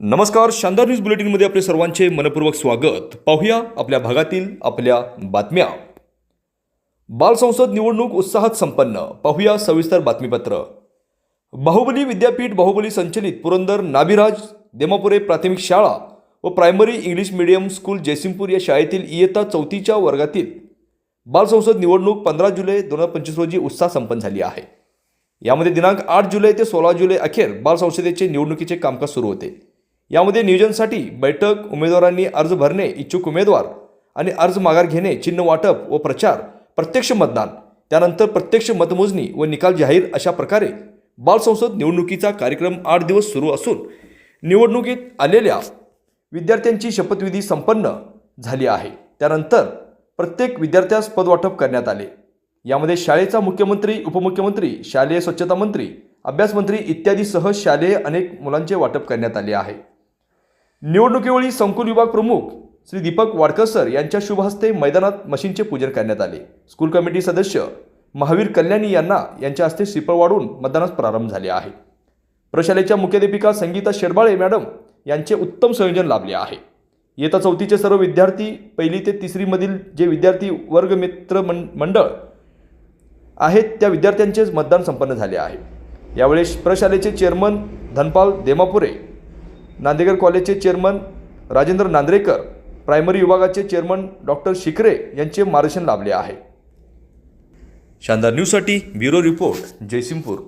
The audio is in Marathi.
नमस्कार शानदार न्यूज बुलेटिनमध्ये आपले सर्वांचे मनपूर्वक स्वागत. पाहूया आपल्या भागातील आपल्या बातम्या. बालसंसद निवडणूक उत्साहात संपन्न. पाहूया सविस्तर बातमीपत्र. बाहुबली विद्यापीठ बाहुबली संचलित पुरंदर नाभिराज देमापुरे प्राथमिक शाळा व primary English medium school Jaysingpur या शाळेतील इयत्ता चौथीच्या वर्गातील बालसंसद निवडणूक पंधरा जुलै दोन हजार पंचवीस रोजी उत्साह संपन्न झाली आहे. यामध्ये दिनांक आठ जुलै ते सोळा जुलै अखेर बालसंसदेचे निवडणुकीचे कामकाज सुरू होते. यामध्ये नियोजनासाठी बैठक उमेदवारांनी अर्ज भरणे इच्छुक उमेदवार आणि अर्ज माघार घेणे चिन्ह वाटप व प्रचार प्रत्यक्ष मतदान त्यानंतर प्रत्यक्ष मतमोजणी व निकाल जाहीर अशा प्रकारे बालसंसद निवडणुकीचा कार्यक्रम आठ दिवस सुरू असून निवडणुकीत आलेल्या विद्यार्थ्यांची शपथविधी संपन्न झाली आहे. त्यानंतर प्रत्येक विद्यार्थ्यास पदवाटप करण्यात आले. यामध्ये शाळेचा मुख्यमंत्री उपमुख्यमंत्री शालेय स्वच्छता मंत्री अभ्यासमंत्री इत्यादीसह शालेय अनेक मुलांचे वाटप करण्यात आले आहे. निवडणुकीवेळी संकुल विभाग प्रमुख श्री दीपक वाडकर सर यांच्या शुभहस्ते मैदानात मशीनचे पूजन करण्यात आले. स्कूल कमिटी सदस्य महावीर कल्याणी यांना यांच्या हस्ते श्रीफळ वाढून मतदानास प्रारंभ झाले आहे. प्रशालेच्या मुख्याध्यापिका संगीता शेरबाळे मॅडम यांचे उत्तम संयोजन लाभले आहे. येत्या चौथीचे सर्व विद्यार्थी पहिली ते तिसरीमधील जे विद्यार्थी वर्ग मित्र मं मंडळ आहेत त्या विद्यार्थ्यांचेच मतदान संपन्न झाले आहे. यावेळेस प्रशालेचे चेअरमन धनपाल देमापुरे नांदेकर कॉलेजचे चेअरमन राजेंद्र नांद्रेकर प्रायमरी विभागाचे चेअरमन डॉक्टर शिकरे यांचे मार्गदर्शन लाभले आहे. शानदार न्यूजसाठी ब्युरो रिपोर्ट जयसिंगपूर.